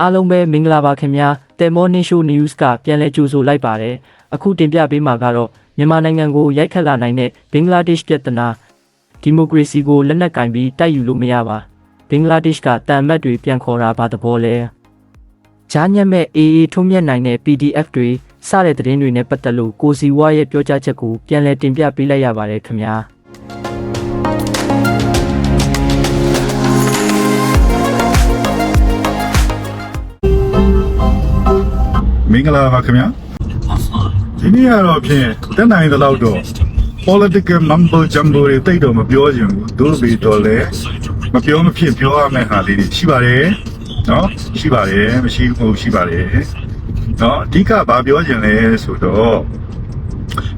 အားလုံးပဲမင်္ဂလာပါခင်ဗျာတယ်မော်နင်းရှိုး news ကပြန်လည်ကြိုဆိုလိုက်ပါတယ်အခုတင်ပြပေးမှာကတော့မြန်မာနိုင်ငံကိုရိုက်ခတ်လာနိုင်တဲ့ဘင်္ဂလားဒေ့ရှ်ပြည်ထနာဒီမိုကရေစီကိုလက်နက်ကင်ပြီးတိုက်ယူလို့မရပါဘင်္ဂလားဒေ့ရှ်ကတန်အမတ်တွေပြန်ခေါ်တာဘာသဘောလဲဂျာညက်မဲ့ AA ထုံးမြက်နိုင်တဲ့ PDF တွေစတဲ့သတင်းတွေနဲ့ပတ်သက်လို့ကိုစီဝါရဲ့ပြောကြားချက်ကိုပြန်လည်တင်ပြပေးလိုက်ရပါတယ်ခင်ဗျာ မင်္ဂလာပါခင်ဗျာဒီနေ့ကတော့ဖြင့်တက်နိုင်သလောက်တော့ political mumbo jumbo တွေတိတ်တော့မပြောချင်ဘူးတို့ပေတော့လဲမပြောမဖြစ်ပြောရမယ့်ဟာလေးတွေရှိပါတယ်နော်ရှိပါတယ်မရှိဘူးရှိပါတယ်နော်အဓိကဘာပြောချင်လဲဆိုတော့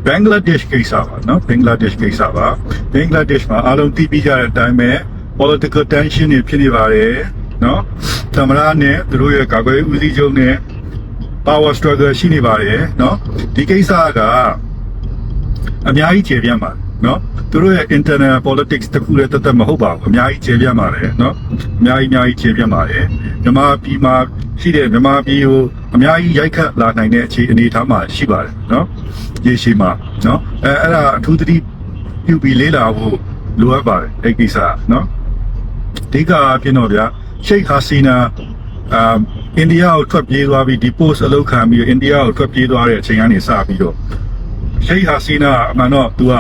ဘင်္ဂလားဒေ့ရှ်ကိစ္စပါနော်ဘင်္ဂလားဒေ့ရှ်ကိစ္စပါဘင်္ဂလားဒေ့ရှ်မှာအားလုံးသိပြီးကြတဲ့အတိုင်းပဲ political tension တွေဖြစ်နေပါတယ်နော်သမရနဲ့သူတို့ရဲ့ကာကွယ်ဦးစီးချုပ်နဲ့ power struggle ရှိနေပါတယ်เนาะဒီကိစ္စကအများကြီးကျေပြန့်ပါတယ်เนาะသူတို့ရဲ့ internal politics တခုလည်းတသက်မဟုတ်ပါဘူးအများကြီးကျေပြန့်ပါတယ်เนาะအများကြီးအများကြီးကျေပြန့်ပါတယ်မြန်မာပြည်မှာရှိတဲ့မြန်မာပြည်ကိုအများကြီးရိုက်ခတ်လာနိုင်တဲ့အခြေအနေထားမှာရှိပါတယ်เนาะရေရှည်မှာเนาะအဲအဲ့ဒါအထူးသတိပြုပြီးလေးလာဖို့လိုအပ်ပါတယ်အဲ့ကိစ္စเนาะ အဓိကအဖြစ်တော့ဗျာရှိတ်ဟာစီနာအာ အိန္ဒိယကိုထွက်ပြေးသွားပြီးဒီ post အလုပ်ခံပြီးအိန္ဒိယကိုထွက်ပြေးသွားတဲ့အချိန်ကနေစပြီးတော့ရှိတ်ဟာစီနာအမှန်တော့ तू က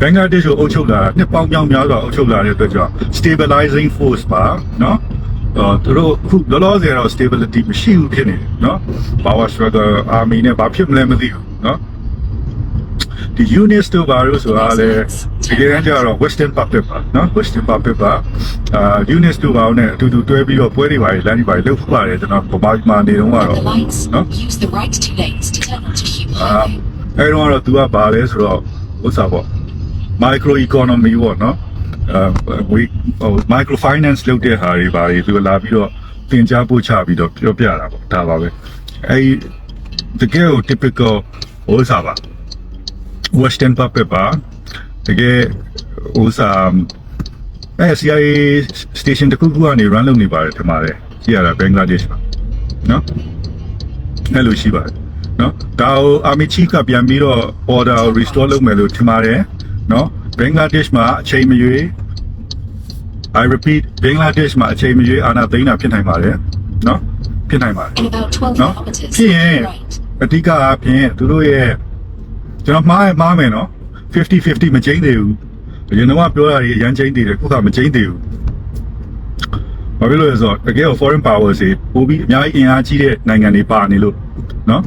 ဘင်္ဂလားဒေ့ရှ်ကိုအုပ်ချုပ်လာတာနှစ်ပေါင်းများများစွာအုပ်ချုပ်လာတဲ့အတွက်ကြောင့် stabilizing force ပါနော်အော်သူတို့အခုလောလောဆယ်တော့ stability မရှိဘူးဖြစ်နေတယ်နော် power struggle army နဲ့ဘာဖြစ်မလဲမသိဘူးနော် ဒီ units တို့ဘာလို့ဆိုတာလဲဒီကနေ့ကျတော့ western puppet ပါနော် western puppet ပါအာ units တို့ဘာလို့ ਨੇ အတူတူတွဲပြီးတော့ပွဲတွေပါလေလမ်းတွေပါလေလှုပ်ဖူးပါတယ်ကျွန်တော်ဗမာပြည်မှာနေတော့ကတော့ The lights နော် use the right two lanes to turn onto Hume အာ Highway. အဲတော့ကတော့ तू ကဘာလဲဆိုတော့ဥစ္စာပေါ့ micro economy ပေါ့နော်အဲဝေဟို micro finance လုပ်တဲ့ဟာတွေဘာတွေသူလာပြီးတော့သင်ကြားပို့ချပြီးတော့ပြောပြတာပေါ့ဒါပါပဲအဲတကယ်ကို typical ဥစ္စာပါ western puppet ပါတကယ်ဥစ္စာအဲ CIA station တစ်ခုခုကနေ run လုပ်နေပါတယ်ထင်ပါတယ်ကြည့်ရတာဘင်္ဂလားဒေ့ရှ်ပါနော်အဲ့လိုရှိပါတယ်နော်ဒါကိုအာမီချီကပြန်ပြီးတော့ order ကို restore လုပ်မယ်လို့ထင်ပါတယ်နော်ဘင်္ဂလားဒေ့ရှ်မှာအချိန်မရွေး I repeat ဘင်္ဂလားဒေ့ရှ်မှာအချိန်မရွေးအာဏာသိမ်းတာဖြစ်နိုင်ပါတယ်နော်ဖြစ်နိုင်ပါတယ် In about 12နော် kilometers, ဖြစ်ရင် right. အဓိကအဖြစ်သူတို့ရဲ့ ကျွန်တော်မှားရင်မှားမယ်နော်50 50မကျင်းသေးဘူးအရင်တော့ပြောတာကြီးအရန်ကျင်းသေးတယ်ခုကမကျင်းသေးဘူးဘာဖြစ်လို့လဲဆိုတော့တကယ်ကို foreign powers တွေပိုပြီးအများကြီးအင်အားကြီးတဲ့နိုင်ငံတွေပါနေလို့နော်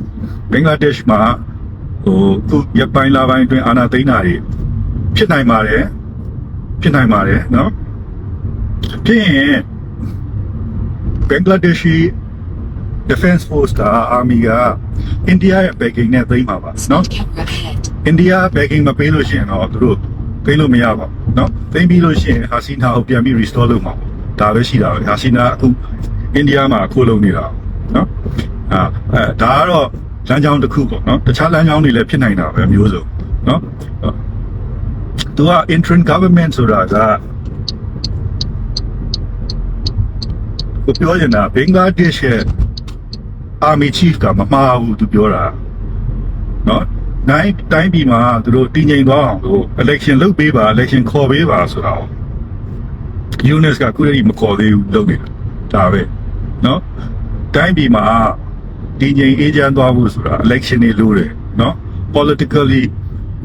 ဘင်္ဂလားဒေ့ရှ်မှာဟိုသူရပိုင်းလာပိုင်းအတွင်းအာဏာသိမ်းတာတွေဖြစ်နိုင်ပါတယ်ဖြစ်နိုင်ပါတယ်နော်ဖြစ်ရင်ဘင်္ဂလားဒေ့ရှ် defense force က army က အိန္ဒိယရဲ့ backing နဲ့သိမ်းပါပါနော်အိန္ဒိယ backing မပေးလို့ရှိရင်တော့သူတို့ပေးလို့မရပါဘူးနော်သိမ်းပြီးလို့ရှိရင်ဟာစီနာကိုပြန်ပြီး restore လုပ်မှာပေါ့ဒါပဲရှိတာပဲဟာစီနာအခုအိန္ဒိယမှာခိုးလုံနေတာနော်အာအဲဒါကတော့လမ်းကြောင်းတစ်ခုပေါ့နော်တခြားလမ်းကြောင်းတွေလည်းဖြစ်နိုင်တာပဲမျိုးစုံနော်သူက interim government ဆိုတာကကိုပြောနေတာဘင်္ဂလားဒေ့ရှ်ရဲ့ army chief ကမမှားဘူးသူပြောတာနော်နိုင်တိုင်းပြည်မှာသူတို့တည်ငြိမ်သွားအောင်လို့ election လုပ်ပေးပါ election ခေါ်ပေးပါဆိုတာ UNES ကခုတည်းမခေါ်သေးဘူးလုပ်နေတာဒါပဲနော်တိုင်းပြည်မှာတည်ငြိမ်အေးချမ်းသွားဖို့ဆိုတာ election တွေလုပ်တယ်နော် politically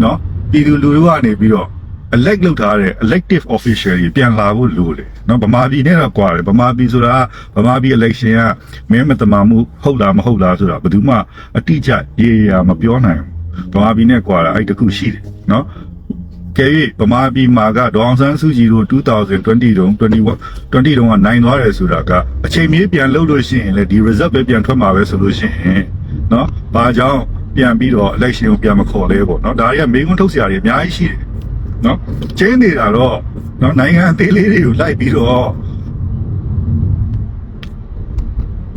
နော်ပြည်သူလူထုကနေပြီးတော့ elect လုပ်ထားတဲ့ elective official တွေပြန်လာဖို့လိုတယ်နော်ဗမာပြည်နဲ့တော့ကွာတယ်ဗမာပြည်ဆိုတာဗမာပြည် election ကမင်းမတမာမှုဟုတ်လားမဟုတ်လားဆိုတာဘယ်သူမှအတိအကျရေရာမပြောနိုင်ဘူးဗမာပြည်နဲ့ကွာတာအဲ့တခုရှိတယ်နော်ကဲ၍ဗမာပြည်မှာကဒေါအောင်ဆန်းစုကြည်တို့2020တုန်း21 20တုန်းကနိုင်သွားတယ်ဆိုတာကအချိန်မြေးပြန်လုပ်လို့ရှိရင်လေဒီ result ပဲပြန်ထွက်မှာပဲဆိုလို့ရှိရင်နော်ဘာကြောင့်ပြန်ပြီးတော့ election ကိုပြန်မခေါ်လဲပေါ့နော်ဒါတွေကမေးခွန်းထုတ်စရာတွေအများကြီးရှိတယ် နော်ကျင်းနေတာတော့နော်နိုင်ငံအသေးလေးတွေကိုလိုက်ပြီးတော့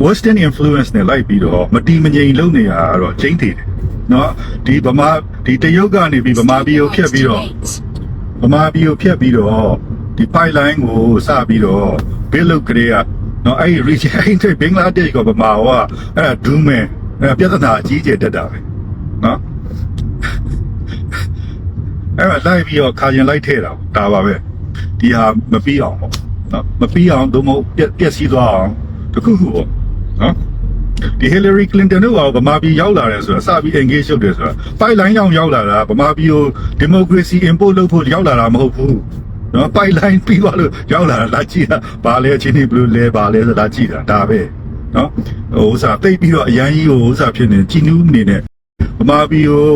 western influence နဲ့လိုက်ပြီးတော့မတီမငြိမ်လုပ်နေတာကတော့ကျင်းသေးတယ်နော်ဒီဗမာဒီတရုတ်ကနေပြီးဗမာပြည်ကို Right ဖြတ်ပြီး two တော့ lanes. ဗမာပြည်ကိုဖြတ်ပြီးတော့ဒီ pipeline ကိုစပြီးတော့ဘစ်လုတ်ကလေးကနော်အဲ့ဒီ region အဲ့ဒီဘင်္ဂလားဒေ့ရှ်ကဗမာဟောအဲ့ဒါဒူးမဲအဲ့ပြဿနာအကြီးအကျယ်တက်တာပဲနော် အဲ့ဒါလိုက်ပြီးတော့ခါရင်လိုက်ထဲတာဒါပါပဲဒီဟာမပြီးအောင်ပေါ့နော်မပြီးအောင်သို့မဟုတ်ပြက်ပြက်စီးသွားအောင်တခုခုပေါ့နော်ဒီ Hillary Clinton တို့ကဗမာပြည်ရောက်လာတယ်ဆိုတာစပြီး engage လုပ်တယ်ဆိုတာ pipeline ရောက်ရောက်လာတာဗမာပြည်ကို democracy import လုပ်ဖို့ရောက်လာတာမဟုတ်ဘူးနော် pipeline ပြီးသွားလို့ရောက်လာတာလာကြည့်တာဘာလဲအချင်းဒီဘယ်လိုလဲဘာလဲဆိုတာကြည့်တာဒါပဲနော်ဟိုဥစားတိတ်ပြီးတော့အရန်ကြီးကိုဥစားဖြစ်နေကြည်နူးအနေနဲ့ဗမာပြည်ကို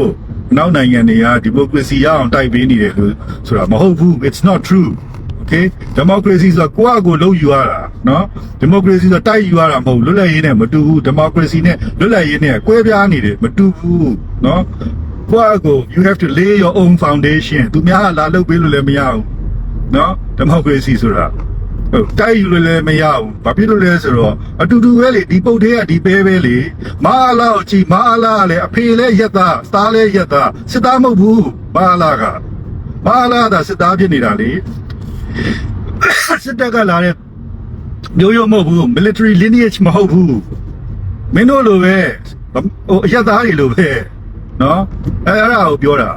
နောက်နိုင်ငံတွေကဒီမိုကရေစီရအောင်တိုက်ပေးနေတယ်လို့ဆိုတာမဟုတ်ဘူး it's not true okay democracy ဆိုတာကိုယ့်အကိုလုံးယူရတာနော် democracy ဆိုတာတိုက်ယူရတာမဟုတ်ဘူးလွတ်လပ်ရေးနဲ့မတူဘူး democracy နဲ့လွတ်လပ်ရေးနဲ့ကွဲပြားနေတယ်မတူဘူးနော်ကိုယ့်အကို you have to lay your own foundation သူများကလာလုပ်ပေးလို့လည်းမရဘူးနော် democracy ဆိုတာဟု တ်တိုက်ယူလို့လည်းမရဘူးဘာဖြစ်လို့လဲဆိုတော့အတူတူပဲလေဒီပုတ်သေးကဒီပဲပဲလေမအားလာကိုကြည့်မအားလာကလည်းအဖေလည်းရက်သားသားလည်းရက်သားစစ်သားမဟုတ်ဘူးမအားလာကမအားလာကစစ်သားဖြစ်နေတာလေစစ်တပ်ကလာတဲ့မျိုးရိုးမဟုတ်ဘူး military lineage မဟုတ်ဘူးမင်းတို့လိုပဲဟိုအရက်သားတွေလိုပဲနော်အဲအဲ့ဒါကိုပြောတာ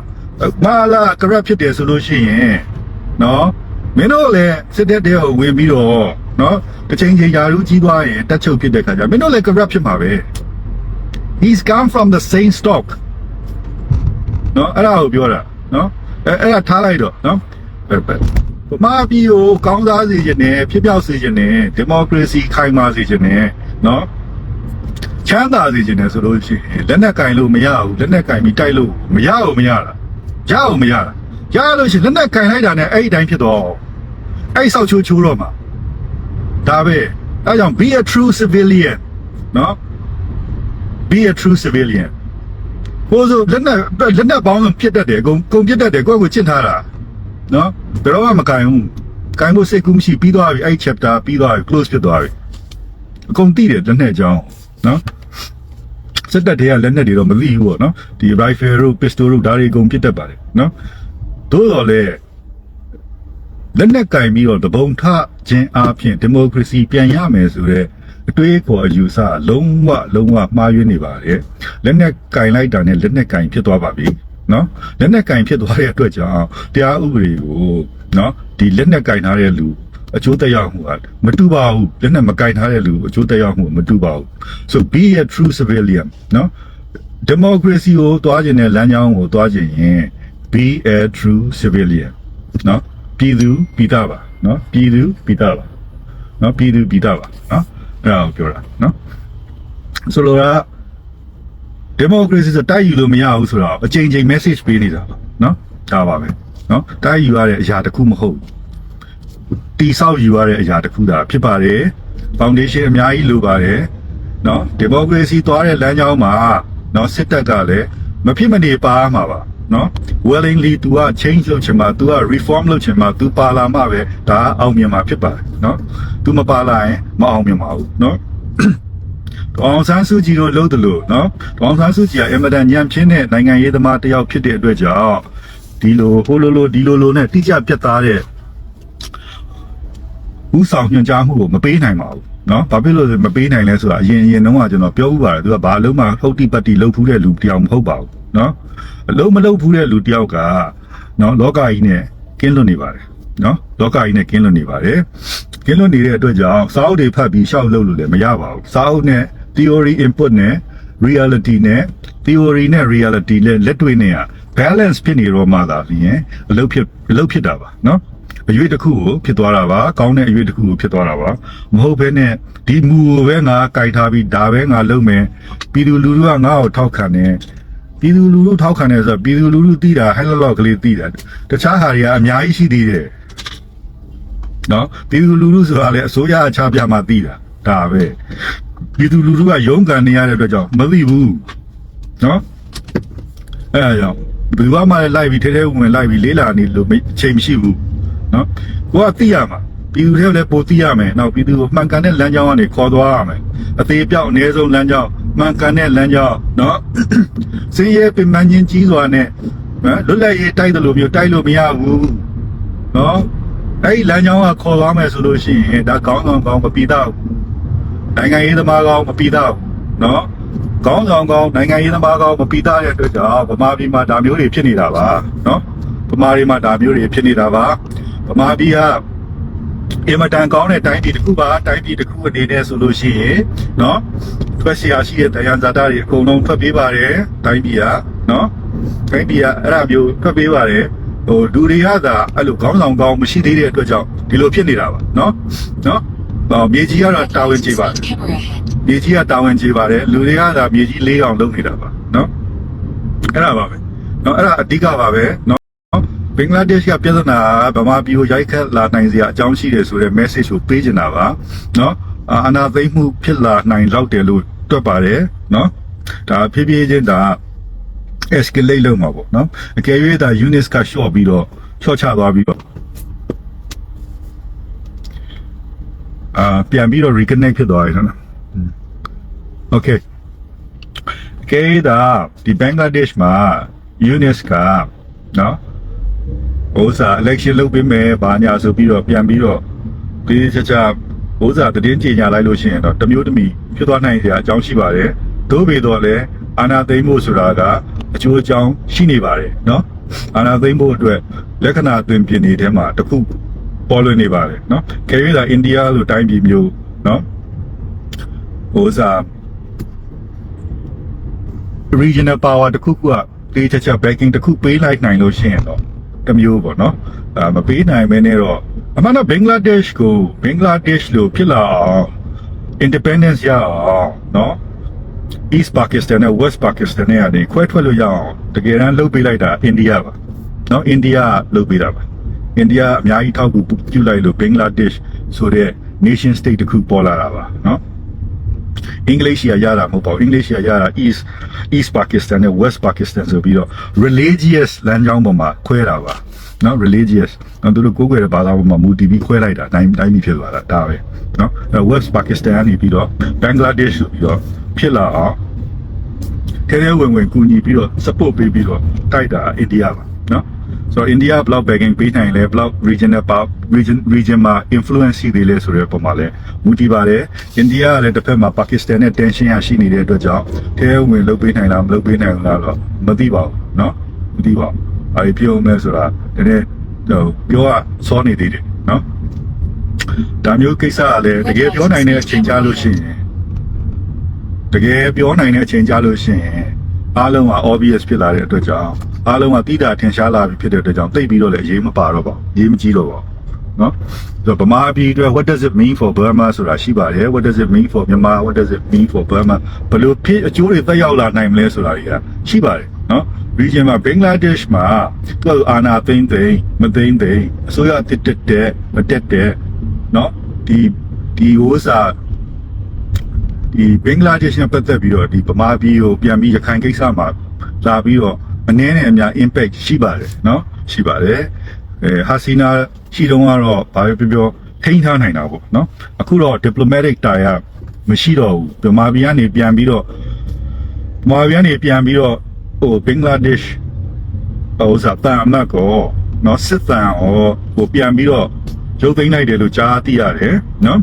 မာလာ corrupt ဖြစ်တယ်ဆိုလို့ရှိရင်နော် မင်းတို့လည်းစစ်တပ်တွေကိုဝင်ပြီးတော့နော်တစ်ချိန်ချိန်ယာရူးကြီးသွားရင်တက်ချုပ်ဖြစ်တဲ့ခါကျမင်းတို့လည်း corrupt ဖြစ်မှာပဲ he's come from the same stock နော်အဲ့ဒါကိုပြောတာနော်အဲအဲ့ဒါထားလိုက်တော့နော်ပဲပဲဗမာပြည်ကိုကောင်းစားစေခြင်းနဲ့ဖြစ်ပြောက်စေခြင်းနဲ့ဒီမိုကရေစီခိုင်မာစေခြင်းနဲ့နော်ချမ်းသာစေခြင်းနဲ့ဆိုလို့ရှိရင်လက်နက်ကင်လို့မရဘူးလက်နက်ကင်ပြီးတိုက်လို့မရဘူးမရတာရအောင်မရတာရလို့ရှိရင်လက်နက်ကင်လိုက်တာနဲ့အဲ့ဒီတိုင်းဖြစ်တော့ အဲ့ဒီဆောက်ချိုးချိုးတော့မှာဒါပဲအဲကြောင့် be a true civilian နော် be a true civilian ဟိုဆိုလက်နက်လက်နက်ပေါင်းစုံပြစ်တတ်တယ်အကုန်ကုန်ပြစ်တတ်တယ်ကိုယ့်ကိုချစ်ထားတာနော်ဘယ်တော့မှမကင်ဘူးကင်ဖို့စိတ်ကူးမရှိပြီးသွားပြီအဲ့ chapter ပြီးသွားပြီ close ဖြစ်သွားပြီအကုန်သိတယ်လက်နက်အကြောင်းနော်စက်တက်တွေကလက်နက်တွေတော့မသိဘူးပေါ့နော်ဒီ rifle တို့ pistol တို့ဒါတွေအကုန်ပြစ်တတ်ပါတယ်နော်သို့တော်လည်း လက်နက်ကင်ပြီးတော့တပုံထခြင်းအပြင်ဒီမိုကရေစီပြန်ရမယ်ဆိုတော့အတွေးအခေါ်အယူဆလုံးဝလုံးဝမှားယွင်းနေပါတယ်လက်နက်ကင်လိုက်တာနဲ့လက်နက်ကင်ဖြစ်သွားပါပြီနော်လက်နက်ကင်ဖြစ်သွားတဲ့အတွက်ကြောင့်တရားဥပဒေကိုနော်ဒီလက်နက်ကင်ထားတဲ့လူအကျိုးသက်ရောက်မှုကမတူပါဘူးလက်နက်မကင်ထားတဲ့လူအကျိုးသက်ရောက်မှုမတူပါဘူး so be a true civilian နော် democracy ကိုတွားကျင်တဲ့လမ်းကြောင်းကိုတွားကျင်ရင် be a true civilian နော် ပြည်သူပြည်သားပါနော်ပြည်သူပြည်သားပါနော်ပြည်သူပြည်သားပါနော်အဲ့ဒါကိုပြောတာနော်ဆိုလိုတာ democracy ဆိုတိုက်ယူလို့မရဘူးဆိုတော့အချိန်ချင်း message ပေးနေတာပါနော်ဒါပါပဲနော်တိုက်ယူရတဲ့အရာတစ်ခုမဟုတ်ဘူးတိဆောက်ယူရတဲ့အရာတစ်ခုသာဖြစ်ပါတယ် foundation အများကြီးလိုပါတယ်နော် democracy သွားတဲ့လမ်းကြောင်းမှာနော်စစ်တပ်ကလည်းမဖြစ်မနေပါမှာပါ နော် willingly तू က change လုပ်ချင်မှာ तू က reform လုပ်ချင်မှာ तू ပါလာမှာပဲဒါအောင်မြင်မှာဖြစ်ပါတယ်နော် तू မပါလာရင်မအောင်မြင်ပါဘူးနော် ဒေါအောင်ဆန်းစုကြည်တို့လို့တလို့နော်ဒေါအောင်ဆန်းစုကြည်ကအင်မတန်ညံပြင်းတဲ့နိုင်ငံရေးသမားတစ်ယောက်ဖြစ်တဲ့အတွက်ကြောင့်ဒီလိုဟိုလိုလိုဒီလိုလိုနဲ့တိကျပြတ်သားတဲ့ဥဆောင်ညွှန်ကြားမှုကိုမပေးနိုင်ပါဘူးနော်ဘာဖြစ်လို့လဲမပေးနိုင်လဲဆိုတာအရင်အရင်တုန်းကကျွန်တော်ပြောဥပါတယ်သူကဘာလုံးမှဟုတ်တိပတ်တိလှုပ်ဖူးတဲ့လူတစ်ယောက်မဟုတ်ပါဘူးနော် အလုံးမလှုပ်ဖူးတဲ့လူတစ်ယောက်ကနော်လောကကြီးနဲ့ကင်းလွတ်နေပါတယ်နော်လောကကြီးနဲ့ကင်းလွတ်နေပါတယ်ကင်းလွတ်နေတဲ့အတွက်ကြောင့်စာအုပ်တွေဖတ်ပြီးရှောက်လုပ်လို့လည်းမရပါဘူးစာအုပ်နဲ့ theory input နဲ့ reality နဲ့ theory နဲ့ reality နဲ့လက်တွေ့နဲ့က balance ဖြစ်နေတော့မှသာလျှင်အလုပ်ဖြစ်အလုပ်ဖြစ်တာပါနော်အရွေးတစ်ခုကိုဖြစ်သွားတာပါကောင်းတဲ့အရွေးတစ်ခုကိုဖြစ်သွားတာပါမဟုတ်ဘဲနဲ့ဒီမူကိုပဲငါကြိုက်ထားပြီးဒါပဲငါလုပ်မယ်ပြည်သူလူထုကငါ့ကိုထောက်ခံတယ် ပြည်သူလူထုထောက်ခံတယ်ဆိုတော့ပြည်သူလူထုသိတာဟဲ့လောက်ကလေးသိတာတခြားဟာတွေကအများကြီးရှိသေးတယ်နော်ပြည်သူလူထုဆိုတာလေအစိုးရအချပြမှသိတာဒါပဲပြည်သူလူထုကရုန်းကန်နေရတဲ့အတွက်ကြောင့်မသိဘူးနော်အဲဒါကြောင့်ဘယ်သူမှလည်းလိုက်ပြီးထဲထဲဝင်ဝင်လိုက်ပြီးလေးလာနေလို့မအချိန်မရှိဘူးနော်ကိုကသိရမှာပြည်သူတွေကလည်းပိုသိရမယ်နောက်ပြည်သူကိုမှန်ကန်တဲ့လမ်းကြောင်းကနေခေါ်သွားရမယ်အသေးပြောက်အနည်းဆုံးလမ်းကြောင်း မှန်ကန်တဲ့လမ်းကြောင်းနော်စင်းရဲပင်ပန်းချင်းကြီးစွာနဲ့နော်လွတ်လပ်ရေးတိုက်တယ်လို့မျိုးတိုက်လို့မရဘူးနော်အဲ့ဒီလမ်းကြောင်းကခေါ်သွားမယ်ဆိုလို့ရှိရင်ဒါကောင်းကောင်းကောင်းမပြီးတော့ဘူးနိုင်ငံရေးသမားကောင်းမပြီးသားဘူးနော်ကောင်းဆောင်ကောင်းနိုင်ငံရေးသမားကောင်းမပြီးသားတဲ့အတွက်ကြောင့်ဗမာပြည်မှာဒါမျိုးတွေဖြစ်နေတာပါနော်ဗမာပြည်မှာဒါမျိုးတွေဖြစ်နေတာပါဗမာပြည်က အင်မတန်ကောင်းတဲ့တိုင်းပြည်တစ်ခုပါတိုင်းပြည်တစ်ခုအနေနဲ့ဆိုလို့ရှိရင်နော်ထွက်เสียရှိတဲ့တရားဇာတာတွေအကုန်လုံးထွက်ပေးပါတယ်တိုင်းပြည်ကနော်တိုင်းပြည်ကအဲ့ဒါမျိုးထွက်ပေးပါတယ်ဟိုလူတွေကသာအဲ့လိုခေါင်းဆောင်ကောင်းမရှိသေးတဲ့အတွက်ကြောင့်ဒီလိုဖြစ်နေတာပါနော်နော်ဟောမြေကြီးကတော့တာဝန်ကြီးပါ Right camera ahead. မြေကြီးကတာဝန်ကြီးပါတယ်လူတွေကသာမြေကြီးလေးအောင်လုပ်နေတာပါနော်အဲ့ဒါပါပဲနော်အဲ့ဒါအဓိကပါပဲနော် ဘင်္ဂလားဒေ့ရှ်ကပြည်နာဗမာပြည်ကိုရိုက်ခတ်လာနိုင်စရာအကြောင်းရှိတယ်ဆိုတဲ့ message ကိုပေးချင်တာပါနော်အာအနာသိမ့်မှုဖြစ်လာနိုင်လောက်တယ်လို့တွက်ပါတယ်နော်ဒါဖြည်းဖြည်းချင်းဒါ escalate လုပ်မှာပေါ့နော်အကယ်၍ဒါ units က short ပြီးတော့ short ချသွားပြီးတော့အာပြန်ပြီးတော့ reconnect ဖြစ်သွားပြီနော် Okay ကဲဒါဒီဘင်္ဂလားဒေ့ရှ်မှာ UNIS ကနော် ဥစား election လုပ်ပေးမယ်ဘာညာဆိုပြီးတော့ပြန်ပြီးတော့ဒီချာချာဥစားတည်င်းကြေညာလိုက်လို့ရှိရင်တော့တစ်မျိုးတစ်မီဖြစ်သွားနိုင်စရာအကြောင်းရှိပါတယ်သို့ပေတော့လည်းအာနာသိမ့်ဖို့ဆိုတာကအကျိုးအကြောင်းရှိနေပါတယ်နော်အာနာသိမ့်ဖို့အတွက်လက္ခဏာအသွင်ပြင်နေတဲ့မှာတစ်ခုပေါ်လွင်နေပါတယ်နော်ခဲရတာအိန္ဒိယလိုတိုင်းပြည်မျိုးနော်ဥစား regional power တစ်ခုခုကတေးချာချာ backing တစ်ခုပေးလိုက်နိုင်လို့ရှိရင်တော့ တစ်မျိုးပေါ့နော်အဲမပေးနိုင်မဲနဲ့တော့အမှန်တော့ဘင်္ဂလားဒေ့ရှ်ကိုဘင်္ဂလားဒေ့ရှ်လို့ဖြစ်လာအောင် independence ရအောင်နော် East Pakistan နဲ့ West Pakistan နဲ့ကနေခွဲထွက်လို့ရအောင်တကယ်တမ်းလုပ်ပေးလိုက်တာအိန္ဒိယပါနော်အိန္ဒိယလုပ်ပေးတာပါအိန္ဒိယအများကြီးထောက်ကူပြုလိုက်လို့ဘင်္ဂလားဒေ့ရှ်ဆိုတဲ့ nation state တစ်ခုပေါ်လာတာပါနော် English ရရတာမဟုတ်ပါဘူး English ရရတာ East East Pakistan နဲ့ West Pakistan ဆိုပြီးတော့ religious လမ်းကြောင်းပေါ်မှာခွဲတာပါနော် religious နော်သူတို့ကိုးကွယ်တဲ့ဘာသာပေါ်မှာမူတည်ပြီးခွဲလိုက်တာတိုင်းတိုင်းပြီးဖြစ်သွားတာဒါပဲနော်အဲ West Pakistan ကနေပြီးတော့ Bangladesh ဆိုပြီးတော့ဖြစ်လာအောင်ထဲထဲဝင်ဝင်ကူညီပြီးတော့ support ပေးပြီးတော့တိုက်တာအိန္ဒိယပါနော် ဆိုတော့ India ဘလောက် backing ပေးနိုင်လဲဘလောက် regional power region region မှာ influence ရှိသေးလဲဆိုတဲ့ပုံမှာလဲမူတည်ပါတယ် India ကလည်းတစ်ဖက်မှာ Pakistan နဲ့ tension ရရှိနေတဲ့အတွက်ကြောင့်ထဲဝင်လုပ်ပေးနိုင်လားမလုပ်ပေးနိုင်ဘူးလားတော့မသိပါဘူးเนาะမသိပါဘူးအဲဒီပြောမလဲဆိုတာတကယ်ဟိုပြောရစောနေသေးတယ်เนาะဒါမျိုးကိစ္စကလည်းတကယ်ပြောနိုင်တဲ့အချိန်ကြာလို့ရှိရင်တကယ်ပြောနိုင်တဲ့အချိန်ကြာလို့ရှိရင်အားလုံးက obvious ဖြစ်လာတဲ့အတွက်ကြောင့် အားလုံးကတိတာထင်ရှားလာပြီဖြစ်တဲ့အတွက်ကြောင့်တိတ်ပြီးတော့လည်းအရေးမပါတော့ပါဘူးရေးမကြီးတော့ပါဘူးနော်ဆိုတော့ဗမာပြည်အတွက် what does it mean for burma ဆိုတာရှိပါတယ် what does it mean for မြန်မာ what does it mean for burma ဘယ်လိုဖြစ်အကျိုးတွေသက်ရောက်လာနိုင်မလဲဆိုတာတွေကရှိပါတယ်နော် region မှာ Bangladesh မှာသူကအာနာသိမ့်သိမ့်မသိမ့်သိမ့်အစိုးရတက်တက်တက်မတက်တက်နော်ဒီဒီဥစ္စာဒီ Bangladesh နဲ့ပတ်သက်ပြီးတော့ဒီဗမာပြည်ကိုပြန်ပြီးရခိုင်ကိစ္စမှာလာပြီးတော့ အနည်းနဲ့အများ impact ရှိပါတယ်เนาะရှိပါတယ်အဲဟာစီနာရှိတုန်းကတော့ဘာပဲပြောပြောထိန်းထားနိုင်တာပေါ့เนาะအခုတော့ diplomatic tie ကမရှိတော့ဘူးဗမာပြည်ကနေပြန်ပြီးတော့ဗမာပြည်ကနေပြန်ပြီးတော့ဟိုဘင်္ဂလားဒေ့ရှ်ဟိုစာတန်အမတ်ကိုเนาะစစ်တန်ဟိုဟိုပြန်ပြီးတော့ရုပ်သိမ်းလိုက်တယ်လို့ကြားသိရတယ်เนาะ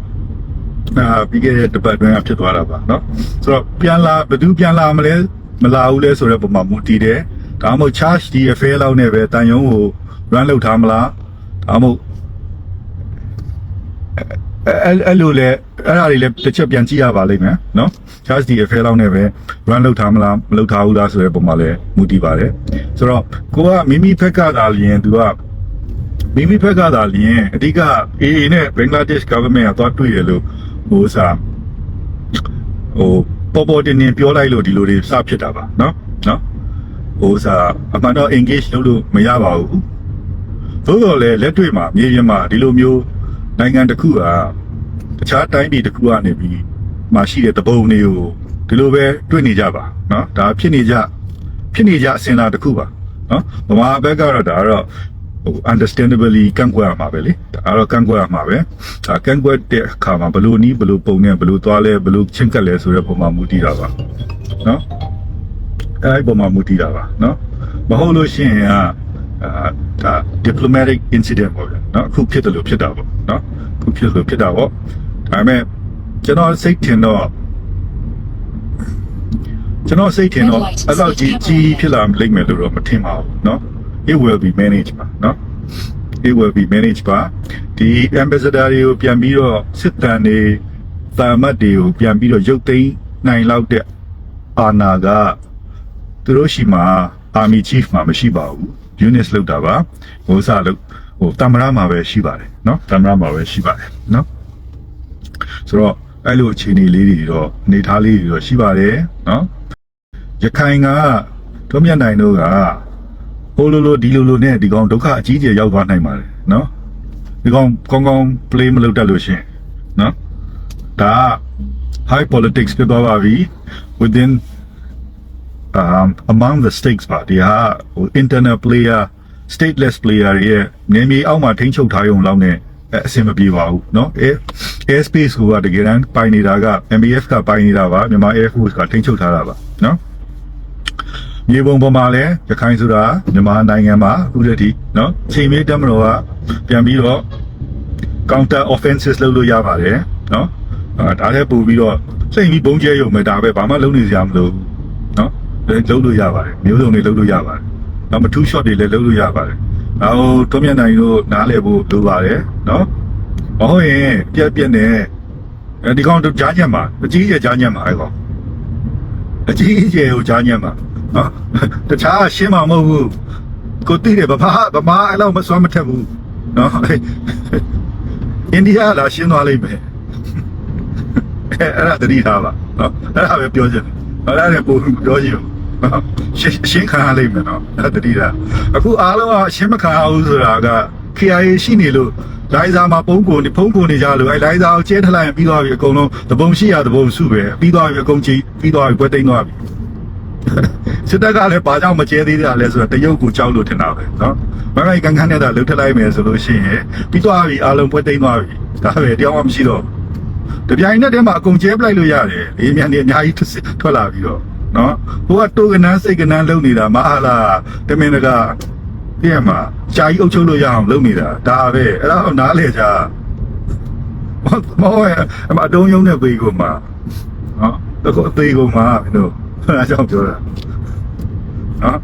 အာပြီးခဲ့တဲ့တပတ်တွင်းကဖြစ်သွားတာပါเนาะဆိုတော့ပြန်လာဘယ်သူပြန်လာမလဲမလာဘူးလဲဆိုတဲ့ပုံမှာမူတည်တယ် ဒါမှမဟုတ် charge ဒီ affair လောက်နဲ့ပဲတန်ယုံကို run လုပ်ထားမလားဒါမှမဟုတ်အဲ့အဲ့လိုလေအဲ့ဒါတွေလည်းတစ်ချက်ပြန်ကြည့်ရပါလိမ့်မယ်နော် charge ဒီ affair လောက်နဲ့ပဲ run လုပ်ထားမလားမလုပ်ထားဘူးလားဆိုတဲ့ပုံမှာလည်းမူတည်ပါတယ်ဆိုတော့ကိုကမိမိဖက်ကသာလျင်သူကမိမိဖက်ကသာလျင်အဓိက AA နဲ့ Bangladesh government ကသွားတွေ့ရလို့ဟိုစားဟိုပေါ်ပေါ်တင်တင်ပြောလိုက်လို့ဒီလိုတွေစဖြစ်တာပါနော်နော် ဟိုစားအမှန်တော့ engage လုပ်လို့မရပါဘူးသို့တော်လည်းလက်တွေ့မှာမြေပြင်မှာဒီလိုမျိုးနိုင်ငံတစ်ခုဟာတခြားတိုင်းပြည်တစ်ခုကနေပြီးမှရှိတဲ့သဘုံတွေကိုဒီလိုပဲတွေ့နေကြပါနော်ဒါဖြစ်နေကြဖြစ်နေကြအစင်လာတစ်ခုပါနော်ဗမာဘက်ကတော့ဒါကတော့ဟို understandably ကန့်ကွက်ရမှာပဲလေဒါတော့ကန့်ကွက်ရမှာပဲဒါကန့်ကွက်တဲ့အခါမှာဘလို့နီးဘလို့ပုံနဲ့ဘလို့သွားလဲဘလို့ချင်းကပ်လဲဆိုတဲ့ပုံမှာမူတည်တာပါနော် အဲဒီပုံမှာမူတည်တာပါနော်မဟုတ်လို့ရှိရင်อ่ะဒါ diplomatic incident ပေါ့ဗျာနော်အခုဖြစ်တယ်လို့ဖြစ်တာပေါ့နော်အခုဖြစ်လို့ဖြစ်တာပေါ့ဒါပေမဲ့ ကျွန်တော်စိတ်ထင်တော့ကျွန်တော်စိတ်ထင်တော့အဲ့လောက်ကြီးကြီးဖြစ်လာလိမ့်မယ်လို့တော့မထင်ပါဘူးเนาะ it will be managed ပါเนาะ it will be managed ပါဒီ ambassador တွေကိုပြန်ပြီးတော့စစ်တမ်းတွေတာမတ်တွေကိုပြန်ပြီးတော့ရုပ်သိမ်းနိုင်လောက်တဲ့အာဏာက သူတို့ရှိမှာ army chief မှာမရှိပါဘူး units လောက်တာပါဟိုစားလို့ဟိုတမရမှာပဲရှိပါတယ်เนาะတမရမှာပဲရှိပါတယ်เนาะဆိုတော့အဲ့လိုအခြေအနေလေးတွေတော့အနေထားလေးတွေတော့ရှိပါတယ်เนาะရခိုင်ကတို့မြတ်နိုင်တို့က ဟိုလိုလိုဒီလိုလိုနဲ့ဒီကောင်ဒုက္ခအကြီးကြီးရောက်သွားနိုင်ပါတယ်နော်ဒီကောင်ကောင်းကောင်း play မလုပ်တတ်လို့ရှရင်နော်ဒါက high politics ဖြစ်သွားပါပြီ within um among the states ပါဒီဟာဟို internal player stateless player တွေရဲ့နေမြေအောက်မှာထိန်းချုပ်ထားရုံလောက်နဲ့အဲ့အဆင်မပြေပါဘူးเนาะ air airspace ကိုကတကယ်တမ်းပိုင်နေတာက MBF ကပိုင်နေတာပါမြန်မာ Air Force ကထိန်းချုပ်ထားတာပါเนาะ မြေပုံပေါ်မှာလည်းရခိုင်ဆိုတာမြန်မာနိုင်ငံမှာအခုတည်းကနော်ချိန်မေးတက်မတော်ကပြန်ပြီးတော့ counter offenses လုပ်လို့ရပါတယ်နော်အဲဒါလည်းပို့ပြီးတော့စိတ်ပြီးပုံကျဲရုံပဲဒါပဲဘာမှလုပ်နေစရာမလိုဘူးနော်အဲ လုပ်လို့ရပါတယ်မျိုးစုံတွေလုပ်လို့ရပါတယ်နောက်မထူး shot တွေလည်းလုပ်လို့ရပါတယ်နောက်တွမြတ်နိုင်တို့နားလည်ဖို့လိုပါတယ်နော်မဟုတ်ရင်ပြက်ပြက်နဲ့အဲဒီကောင်တို့ကြားညက်မှာအကြီးကြီးကြားညက်မှာအဲကောင်အကြီးအကျယ်ကိုကြားညက်မှာနော်တခြားရှင်းမှာမဟုတ်ဘူးကိုသိတယ်ဗမာဗမာအဲ့လောက်မစွမ်းမထက်ဘူးနော်အိန္ဒိယလာရှင်းသွားလိမ့်မယ်အဲ့အဲ့ဒါတတိထားပါနော်အဲ့ဒါပဲပြောချင်တယ်အဲ့ဒါလည်းပုံပြောချင် နော်ရှင်းရှင်းခံရလိမ့်မယ်နော်အဲ့ဒါတတိထားအခုအားလုံးကရှင်းမခံရဘူးဆိုတာက KIA ရှိနေလို့လိုင်းစာမှာပုံကုန်နေဖုံးကုန်နေကြလို့အဲလိုင်းစာကိုကျဲထလိုက်ရင်ပြီးသွားပြီအကုန်လုံးတပုံရှိရတပုံစုပဲပြီးသွားပြီအကုန်ကြီးပြီးသွားပြီပွဲသိမ်းသွားပြီစစ်တပ်ကလည်းဘာကြောင့်မကျဲသေးတာလဲဆိုတော့တရုတ်ကိုကြောက်လို့ထင်တာပဲနော်မမိုင်ကန်ကန်နဲ့တာလှုပ်ထလိုက်မယ်ဆိုလို့ရှိရင်ပြီးသွားပြီအားလုံးပွဲသိမ်းသွားပြီဒါပဲတရားမှမရှိတော့ဘူးတပြိုင်နက်တည်းမှာအကုန်ကျဲပလိုက်လို့ရတယ်အေးမြန်နေအများကြီးထွက်လာပြီးတော့ နော်ဟိုကတိုးကနန်းစိတ်ကနန်းလုံနေတာမဟာလာတမင်တကာပြည့်မှာရှာကြီးအုပ်ချုပ်လို့ရအောင်လုပ်နေတာဒါပဲအဲ့ဒါတော့နားလေကြမဟုတ်ရဲ့အမအတုံးယုံတဲ့ပေကိုမှာနော်တကောအသေးကိုမှာမင်းတို့အဲ့ဒါကြောင့်ပြောတာနော်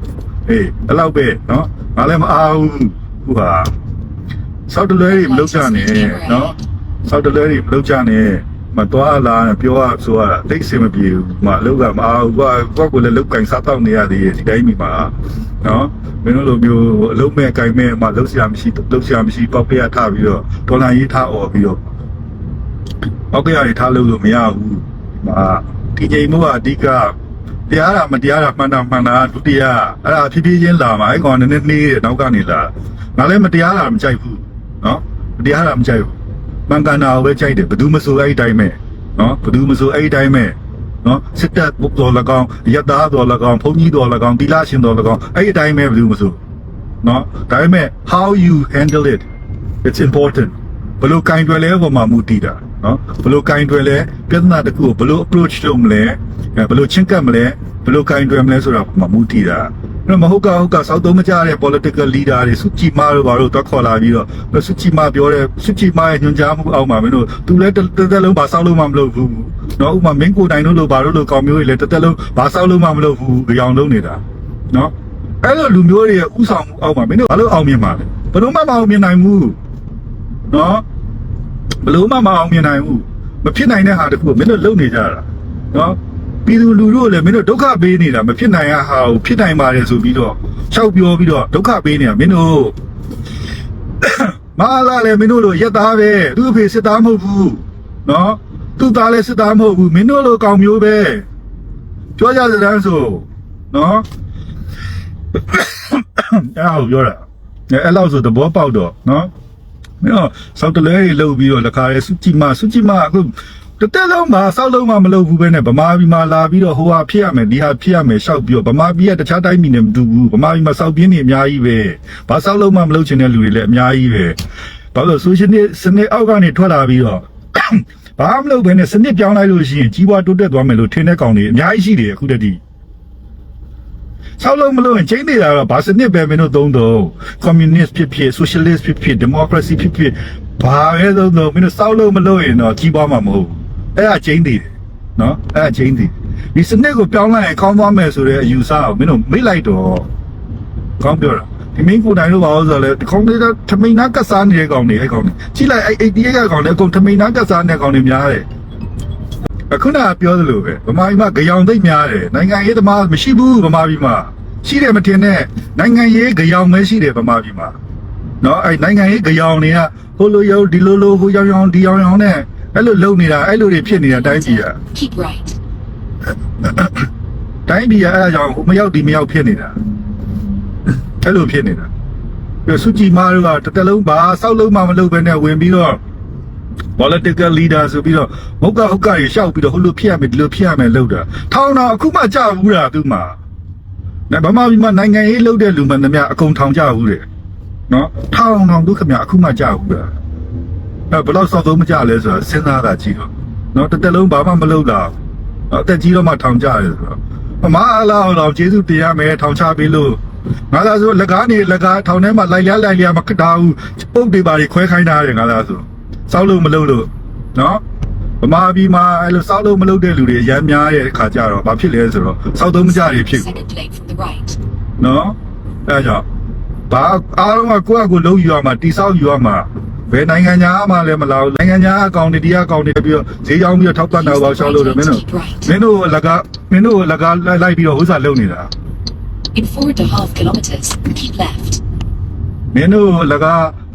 အေးအဲ့လောက်ပဲနော်ငါလည်းမအားဘူးဟိုဟာဆောက်တလွဲတွေမလုပ်ကြနဲ့နော်ဆောက်တလွဲတွေမလုပ်ကြနဲ့ မတော်လာပြောရဆိုရတာတိတ်စင်မပြေဘူးမအလုပ်ကမအားဘူးကွာကိုယ့်ကိုယ်လည်းလောက်ကင်စားတော့နေရသေးရဲ့ဒီတိုင်းမိမှာနော်မင်းတို့လိုမျိုးအလုပ်မဲ့ကင်မဲ့မလုပ်စရာမရှိလုပ်စရာမရှိပေါက်ပြရထပြီးတော့ဒေါ်လာရေးထားអော်ပြီးတော့ပေါက်ပြရတွေထားလို့လို့မရဘူးမာဒီချိန်မို့ကအဓိကတရားတာမတရားတာမှန်တာမှန်တာဒုတိယအဲ့ဒါဖြည်းဖြည်းချင်းလာမှာအဲ့ကောင်နည်းနည်းနှေးတဲ့နောက်ကနေလာငါလည်းမတရားတာမကြိုက်ဘူးနော်မတရားတာမကြိုက်ဘူး မှန်ကန်တာကိုပဲကြိုက်တယ်ဘယ်သူမဆိုအဲ့ဒီတိုင်းပဲနော်ဘယ်သူမဆိုအဲ့ဒီတိုင်းပဲနော်စစ်တပ်ဘုတော်၎င်းရတသားတော်၎င်းဘုန်းကြီးတော်၎င်းတိလရှင်တော်၎င်းအဲ့ဒီတိုင်းပဲဘယ်သူမဆိုနော်ဒါပေမဲ့ how you handle it it's important ဘယ်လိုကင်တွယ်လဲပေါ်မှာမူတည်တာနော်ဘယ်လိုကင်တွယ်လဲပြဿနာတစ်ခုကိုဘယ်လို approach လုပ်မလဲအဲဘယ်လိုချင်းကပ်မလဲဘယ်လိုကင်တွယ်မလဲဆိုတာပေါ်မှာမူတည်တာအဲ့တော့ မဟုတ်ကဟုတ်ကစောက်သုံးမကြတဲ့ political leader တွေစုကြည်မာတို့ဘာလို့တော့ခေါ်လာပြီးတော့စုကြည်မာပြောတဲ့စုကြည်မာရဲ့ညွှန်ကြားမှုအောက်မှာမင်းတို့သူလည်းတစ်သက်လုံးဘာစောက်လို့မှမလုပ်ဘူးနော်ဥပမာမင်းကိုတိုင်တို့လိုဘာလို့လိုကောင်းမျိုးတွေလည်းတစ်သက်လုံးဘာစောက်လို့မှမလုပ်ဘူးကြောင်လုံးနေတာနော်အဲ့လိုလူမျိုးတွေရဲ့ဥဆောင်မှုအောက်မှာမင်းတို့ဘာလို့အောင်မြင်မှာလဲဘယ်လို့မှမအောင်မြင်နိုင်ဘူးနော်ဘလို့မှမအောင်မြင်နိုင်ဘူးမဖြစ်နိုင်တဲ့ဟာတခုကိုမင်းတို့လုပ်နေကြတာနော် ပြည်သူလူထုကိုလည်းမင်းတို့ဒုက္ခပေးနေတာမဖြစ်နိုင်ရဟာကိုဖြစ်နိုင်ပါတယ်ဆိုပြီးတော့ရှောက်ပြောပြီးတော့ဒုက္ခပေးနေတာမင်းတို့မဟာလာလည်းမင်းတို့လိုရက်သားပဲသူ့အဖေစစ်သားမဟုတ်ဘူးနော်သူ့သားလည်းစစ်သားမဟုတ်ဘူးမင်းတို့လိုကောင်မျိုးပဲပြောကြစတဲ့ဆိုနော်အဲ့ဟိုပြောတာအဲ့လောက်ဆိုသဘောပေါက်တော့နော်မင်းတော့စောက်တလဲတွေလှုပ်ပြီးတော့လက်ခါရဲစုကြည်မစုကြည်မအခု တတက်လုံးမှာစောက်လုံးမှာမလုပ်ဘူးပဲနဲ့ဗမာပြည်မှာလာပြီးတော့ဟိုဟာဖြစ်ရမယ်ဒီဟာဖြစ်ရမယ်ရှောက်ပြီးတော့ဗမာပြည်ကတခြားတိုင်းပြည်နဲ့မတူဘူးဗမာပြည်မှာစောက်ပြင်းနေအများကြီးပဲဘာစောက်လုံးမှာမလုပ်ချင်တဲ့လူတွေလည်းအများကြီးပဲဘာလို့ဆိုရှင်နေစနစ်အောက်ကနေထွက်လာပြီးတော့ဘာမှမလုပ်ဘဲနဲ့စနစ်ပြောင်းလိုက်လို့ရှိရင်ကြီးပွားတိုးတက်သွားမယ်လို့ထင်တဲ့ကောင်တွေအများကြီးရှိတယ်အခုတည်းကဆောက်လို့မလို့ရင်ချိန်နေတာတော့ဘာစနစ်ပဲမင်းတို့သုံးတော့ communist ဖြစ်ဖြစ် socialist ဖြစ်ဖြစ် democracy ဖြစ်ဖြစ်ဘာပဲသုံးတော့မင်းတို့ဆောက်လို့မလို့ရင်တော့ကြီးပွားမှာမဟုတ်ဘူး အဲ့ဒါချင်းတည်တယ်နော်အဲ့ဒါချင်းတည်ဒီစနစ်ကိုပြောင်းလိုက်ရင်ကောင်းသွားမယ်ဆိုတဲ့အယူဆကိုမင်းတို့မေ့လိုက်တော့ကောင်းပြောတာဒီမင်းကိုယ်တိုင်လို့ပါလို့ဆိုတော့လေဒီကောင်တွေကထမိန်နာကတ်စားနေတဲ့ကောင်တွေအဲ့ကောင်တွေကြည့်လိုက်အဲ့88ကကောင်တွေအကုန်ထမိန်နာကတ်စားနေတဲ့ကောင်တွေများတယ်အခုနကပြောသလိုပဲဗမာပြည်မှာကြောင်သိမ့်များတယ်နိုင်ငံရေးသမားမရှိဘူးဗမာပြည်မှာရှိတယ်မတင်နဲ့နိုင်ငံရေးကြောင်ပဲရှိတယ်ဗမာပြည်မှာနော်အဲ့နိုင်ငံရေးကြောင်တွေကဟိုလိုရောဒီလိုလိုဟိုရောင်ရောင်ဒီရောင်ရောင်နဲ့ အဲ့လိုလုံနေတာအဲ့လိုတွေဖြစ်နေတာတိုင်းပြည်က Keep right. တိုင်းပြည်ကအဲ့ဒါကြောင့်ဟိုမရောက်ဒီမရောက်ဖြစ်နေတာအဲ့လိုဖြစ်နေတာပြီးတော့စုကြည်မားတို့ကတစ်တလုံးပါစောက်လုံးမှမလုပ်ဘဲနဲ့ဝင်ပြီးတော့ political leader ဆိုပြီးတော့မဟုတ်ကဟုတ်ကရရှောက်ပြီးတော့ဟိုလိုဖြစ်ရမယ်ဒီလိုဖြစ်ရမယ်လုပ်တာထောင်တော့အခုမှကြာဘူးလားသူမှနော်ဗမာပြည်မှာနိုင်ငံရေးလုပ်တဲ့လူမှန်သမျှအကုန်ထောင်ကြဘူးတဲ့နော်ထောင်ထောင်ဒုက္ခမြအခုမှကြာဘူးလား အဲ့ဘယ်တော့စောက်သုံးမကြလဲဆိုတော့စဉ်းစားတာကြည့်တော့နော်တစ်သက်လုံးဘာမှမလုပ်တာအသက်ကြီးတော့မှထောင်ကြတယ်ဆိုတော့အမအလားတော်ကျေးဇူးတရားမယ်ထောင်ချပေးလို့ငါသာဆိုလက်ကားနေလက်ကားထောင်ထဲမှာလိုက်ရလိုက်ရမကတာဘူးပုတ်တွေပါတွေခွဲခိုင်းထားတယ်ငါသာဆိုစောက်လို့မလုပ်လို့နော်ဗမာပြည်မှာအဲ့လိုစောက်လို့မလုပ်တဲ့လူတွေအများများရဲ့အခါကြတော့ဘာဖြစ်လဲဆိုတော့စောက်သုံးမကြတွေဖြစ်ကုန် Second lane from the right. နော်အဲဒါကြောင့်ဘာအားလုံးကကိုယ့်အကူလုံးယူရမှာတိဆောက်ယူရမှာ ဘယ်နိုင်ငံညာမှလည်းမလာဘူးနိုင်ငံညာအကောင့်တွေတရားအကောင့်တွေပြီးတော့ဈေးကြောင်းပြီးတော့ထောက်ပံ့တာပေါ့ရှောက်လို့တယ်မင်းတို့မင်းတို့လကမင်းတို့လကလိုက်ပြီးတော့ဥစားလုပ်နေတာ In four and a half kilometers, keep left. မင်းတို့လက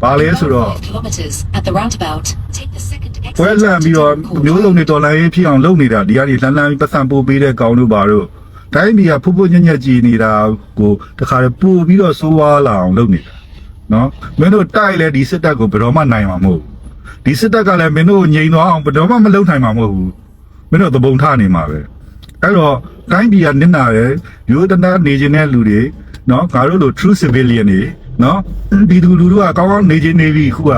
ဘာလဲဆိုတော့ Five kilometers at the roundabout. Take the second exit. ပွဲလန့်ပြီးတော့ to turn မျိုးလုံးတွေတော်လိုင်းရေးဖြစ်အောင်လုပ်နေတာဒီကနေလန်းလန်းပြီးပတ်စံပို့ပေးတဲ့ကောင်တို့ဘာတို့တိုင်းပြည်ကဖုတ်ဖုတ်ညက်ညက်ကြည်နေတာကိုတခါတည်းပို့ပြီးတော့စိုးဝါလာအောင်လုပ်နေတာ နော်မင်းတို့တိုက်လဲဒီစစ်တပ်ကိုဘယ်တော့မှနိုင်မှာမဟုတ်ဘူးဒီစစ်တပ်ကလည်းမင်းတို့ကိုငြိမ်သွားအောင်ဘယ်တော့မှမလုပ်နိုင်မှာမဟုတ်ဘူးမင်းတို့သဘုံထနေမှာပဲအဲ့တော့တိုင်းပြည်ကနစ်နာတယ်ရိုးတနာနေခြင်းတဲ့လူတွေနော်ငါတို့လို true civilian တွေနော်ဒီလူလူတို့ကကောင်းကောင်းနေခြင်းနေပြီခုက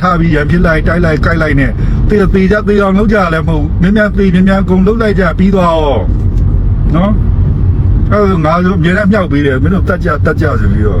ထားပြီးရံဖြစ်လိုက်တိုက်လိုက်ကြိုက်လိုက်နဲ့တေတေကြတေအောင်လုပ်ကြလည်းမဟုတ်ဘူးမြ мян တေမြ мян ကုန်လုပ်လိုက်ကြပြီးသွားအောင်နော်အဲ့ဒါငါတို့အများနဲ့မြောက်ပေးတယ်မင်းတို့တတ်ကြတတ်ကြဆိုပြီးတော့